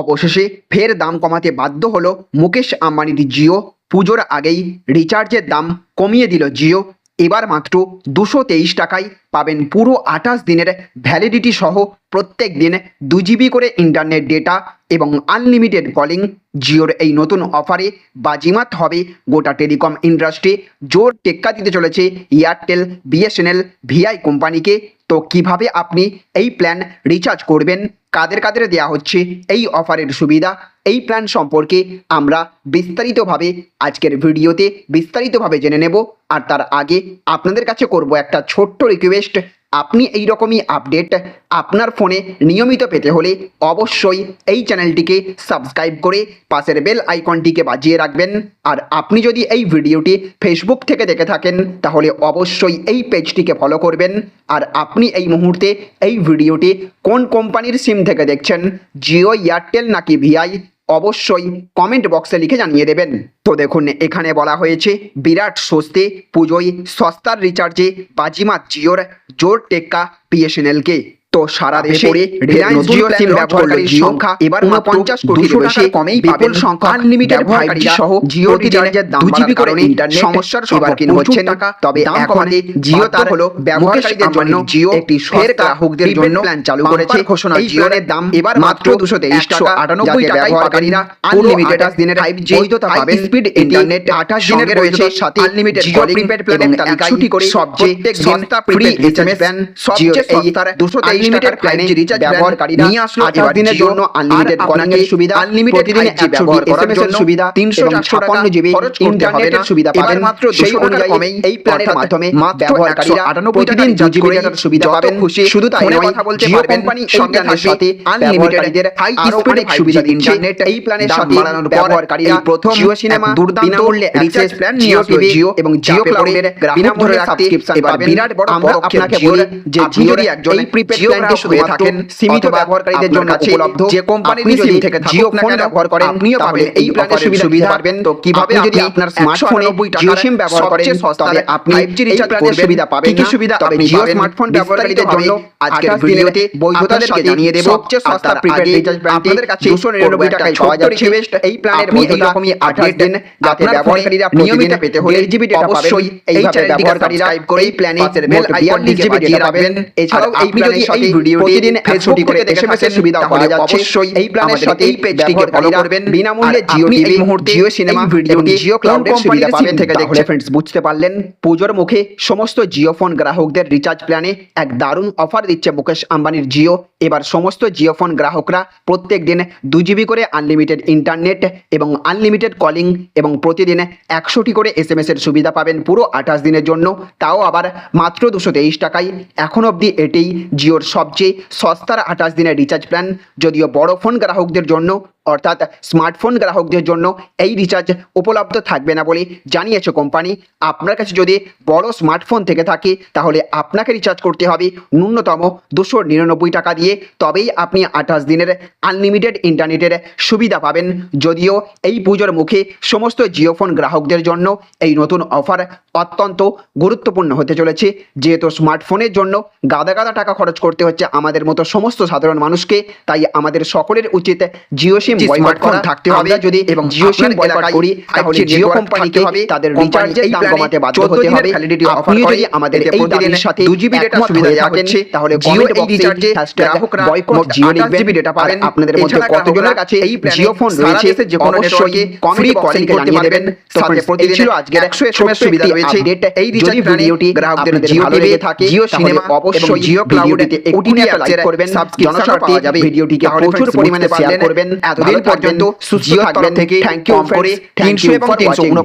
অবশেষে ফের দাম কমাতে বাধ্য হলো মুকেশ আম্বানির জিও। পুজোর আগেই রিচার্জের দাম কমিয়ে দিল জিও। এবার মাত্র দুশো তেইশ টাকায় পাবেন পুরো আঠাশ দিনের ভ্যালিডিটি সহ প্রত্যেক দিন দু জিবি করে ইন্টারনেট ডেটা এবং আনলিমিটেড কলিং জিওর এই নতুন অফারে বাজিমাত হবে গোটা টেলিকম ইন্ডাস্ট্রি জোর টেক্কা দিতে চলেছে এয়ারটেল বিএসএনএল ভিআই কোম্পানিকে। তো কীভাবে আপনি এই প্ল্যান রিচার্জ করবেন? কাদের কাদের দেয়া হচ্ছে? এই অফারের সুবিধা? এই প্ল্যান সম্পর্কে আমরা বিস্তারিতভাবে আজকের ভিডিওতে বিস্তারিতভাবে জেনে নেব। আর তার আগে আপনাদের কাছে করব একটা ছোট্ট রিকোয়েস্ট আপনি এই রকমই আপডেট আপনার ফোনে নিয়মিত পেতে হলে অবশ্যই এই চ্যানেলটিকে সাবস্ক্রাইব করে পাশের বেল আইকনটিকে বাজিয়ে রাখবেন। আর আপনি যদি এই ভিডিওটি ফেসবুক থেকে দেখে থাকেন, তাহলে অবশ্যই এই পেজটিকে ফলো করবেন। আর আপনি এই মুহূর্তে এই ভিডিওটি কোন কোম্পানির সিম থেকে দেখছেন? জিও এয়ারটেল নাকি ভিআই অবশ্যই কমেন্ট বক্সে লিখে জানিয়ে দেবেন। তো দেখুন, এখানে বলা হয়েছে, বিরাট স্বস্তি পুজোয় সস্তার রিচার্জে বাজিমাত জিওর, জোর টেক্কা বিএসএনএলকে তো সারা দেশে রিলায়েন্স জিও সিম ব্যবহারকারীর সংখ্যা এবার উনপঞ্চাশ কোটি বেশি কমেই বিপুল সংখ্যা আনলিমিটেড ফাইভ সহ জিও রিচার্জের দাম দু জিবি করে ইন্টারনেট সমস্যার সম্মুখীন হচ্ছেন তবে এখন জিও তার হলো ব্যবহারকারীদের জন্য জিও একটি ফের গ্রাহকদের জন্য প্ল্যান চালু করেছে। ঘোষণা জিওর দাম এবার মাত্র দুশো তেইশ টাকা আটানব্বই টাকায় ব্যবহারকারীরা আনলিমিটেড দিনের ফাইভ জি বৈধতা পাবেন স্পিড ইন্টারনেট আঠাশ দিনের রয়েছে সাথে আনলিমিটেড জিও প্রিপেড প্ল্যানের তালিকায় করে সবচেয়ে সস্তা প্রিপেড এসএমএস প্ল্যান সবচেয়ে সস্তার দুশো তেইশ টাকার প্ল্যানে রিচার্জ ব্যবহারকারীরা নিয়ে আসলো আঠাশ দিনের জন্য আনলিমিটেড কলিং এর সুবিধা আনলিমিটেড দিনে ব্যবহার করার জন্য সুবিধা তিনশো ছাপ্পান্ন জিবি ইন্টারনেটের সুবিধা পাবেন মাত্র সেই অনুযায়ী এই প্ল্যানের মাধ্যমে ব্যবহারকারীরা আটানব্বই দিন দু জিবি সুবিধা পাবেন। খুশি শুধু তাই নয় কথা বলতে পারবেন কোম্পানি সন্তানের সাথে আনলিমিটেড হাই স্পিড সুবিধা ইন্টারনেট এই প্ল্যানের সাথে ব্যবহারকারীরা প্রথম জিও সিনেমা দুর্দান্ত রিচার্জ প্ল্যান নিয়ে আসলো জিও এবং জিও ক্লাউডের বিনামূল্যে সাবস্ক্রিপশন পাবেন। বিরাট বড় আমরা আপনাকে বলি যে জিও একজন প্রিপেড হয়ে থাকেন সীমিত ব্যবহারকারীদের জন্য উপলব্ধ যে কোম্পানির সিম থেকে জিও ফোন ব্যবহার করেন আপনিও পাবেন এই প্ল্যানের সুবিধা পাবেন। তো কীভাবে যদি আপনার স্মার্টফোনে জিও সিম ব্যবহার করেন তবে আপনি 5G রিচার্জ প্ল্যানের সুবিধা পাবেন কি সুবিধা তবে জিও স্মার্টফোন ব্যবহারকারীদের জন্য আজকের ভিডিওতে বৈধতাদের জানিয়ে দেব সবচেয়ে সস্তা প্রিপেড রিচার্জ প্ল্যানটি আপনাদের কাছে 299 টাকায় পাওয়া যাচ্ছে এই প্ল্যানের বৈধতা আপনি আপডেট দেন যাতে ব্যবহারকারীরা নিয়মিত পেতে হলে জিবি ডেটা অবশ্যই এইভাবে ব্যবহারকারীরা এই প্ল্যানে মোট 42 জিবি ডেটা পাবেন। এছাড়াও এই প্ল্যানের প্রতিদিন প্রতিদিন ফেসবুক করে এসএমএস এর সুবিধা পাওয়া যাচ্ছে অবশ্যই এই প্ল্যানের সাথে এই পেজটিকে ফলো করবেন। বিনামূল্যে জিও টিভি জিও সিনেমা ভিডিওটি জিও ক্লাউডের সুবিধা পাবেন। থেকে দেখলে ফ্রেন্ডস বুঝতে পারলেন পুজোর মুখে সমস্ত জিও ফোন গ্রাহকদের রিচার্জ প্ল্যানে এক দারুণ অফার দিচ্ছে মুকেশ আম্বানির জিও। এবার সমস্ত জিও ফোন গ্রাহকরা প্রত্যেক দিন দু জিবি করে আনলিমিটেড ইন্টারনেট এবং আনলিমিটেড কলিং এবং প্রতিদিন একশোটি করে এসএমএস এর সুবিধা পাবেন পুরো আঠাশ দিনের জন্য। তাও আবার মাত্র দুশো তেইশ টাকায়। এখন অবধি এটাই জিওর সবচেয়ে সস্তার আঠাশ দিনের রিচার্জ প্ল্যান যদিও বড় ফোন গ্রাহকদের জন্য অর্থাৎ স্মার্টফোন গ্রাহকদের জন্য এই রিচার্জ উপলব্ধ থাকবে না বলে জানিয়েছে কোম্পানি আপনার কাছে যদি বড় স্মার্টফোন থেকে থাকে, তাহলে আপনাকে রিচার্জ করতে হবে ন্যূনতম দুশো নিরানব্বই টাকা দিয়ে। তবেই আপনি আঠাশ দিনের আনলিমিটেড ইন্টারনেটের সুবিধা পাবেন। যদিও এই পুজোর মুখে সমস্ত জিও ফোন গ্রাহকদের জন্য এই নতুন অফার অত্যন্ত গুরুত্বপূর্ণ হতে চলেছে। যেহেতু স্মার্টফোনের জন্য গাদা গাদা টাকা খরচ করতে হচ্ছে আমাদের মতো সমস্ত সাধারণ মানুষকে, তাই আমাদের সকলের উচিত জিও সিম বয়কট করা থাকতে হবে যদি এবং জিও সিম বয়কট করি তাহলে জিও কোম্পানিকে হবে তাদের রিচার্জের দাম কমাতে বাধ্য হতে হবে। আপনি যদি আমাদের এই প্রতিদিনের সাথে 2 জিবি ডেটা সুবিধা থাকেন তাহলে জিও এই রিচার্জে গ্রাহকরা বয়কট জিও লিখবেন জিবি ডেটা পাবেন আপনাদের মধ্যে কতজনের কাছে এই জিও ফোন রয়েছে যে কোনো নেটওয়ার্কে ফ্রি কলিং জানিয়ে দেবেন সাথে প্রতিদিন ছিল আজকে 100 এসএমএস সুবিধা রয়েছে এই রিচার্জ ভিডিওটি গ্রাহকদের যদি ভালো থাকে জিও সিনেমা অবশ্যই জিও ক্লাউডে ওটিটি লাইক করবেন জনসংখ্যা পাওয়া যাবে ভিডিওটিকে প্রচুর পরিমাণে শেয়ার করবেন এতদিন পর্যন্ত সুস্থ থাকবেন। থেকে থ্যাংক ইউ করে 300 এবং 300